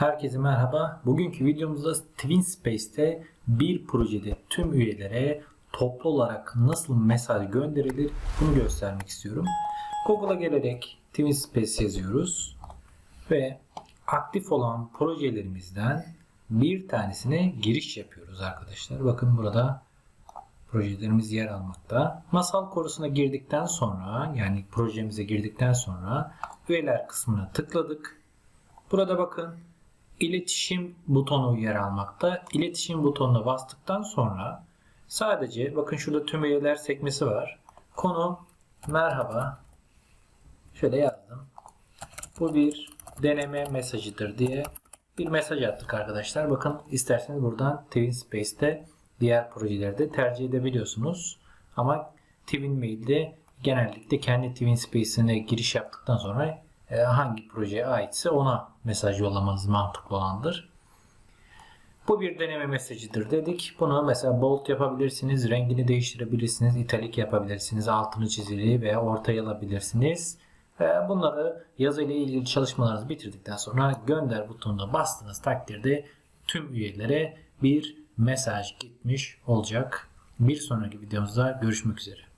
Herkese merhaba. Bugünkü videomuzda TwinSpace'te bir projede tüm üyelere toplu olarak nasıl mesaj gönderilir bunu göstermek istiyorum. Google'a gelerek TwinSpace yazıyoruz ve aktif olan projelerimizden bir tanesine giriş yapıyoruz arkadaşlar. Bakın burada projelerimiz yer almakta. Masal korusuna girdikten sonra yani projemize girdikten sonra üyeler kısmına tıkladık. Burada bakın iletişim butonu yer almakta. İletişim butonuna bastıktan sonra sadece bakın şurada tüm üyeler sekmesi var. Konu merhaba. Şöyle yazdım. Bu bir deneme mesajıdır diye bir mesaj attık arkadaşlar. Bakın isterseniz buradan TwinSpace'te diğer projeleri de tercih edebiliyorsunuz. Ama TwinMail'de genellikle kendi TwinSpace'ine giriş yaptıktan sonra hangi projeye aitse ona mesaj yollamanız mantıklı olandır. Bu bir deneme mesajıdır dedik. Bunu mesela bold yapabilirsiniz, rengini değiştirebilirsiniz, italik yapabilirsiniz, altını çizili veya ortaya alabilirsiniz. E, Bunları yazı ile ilgili çalışmalarınızı bitirdikten sonra gönder butonuna bastığınız takdirde tüm üyelere bir mesaj gitmiş olacak. Bir sonraki videomuzda görüşmek üzere.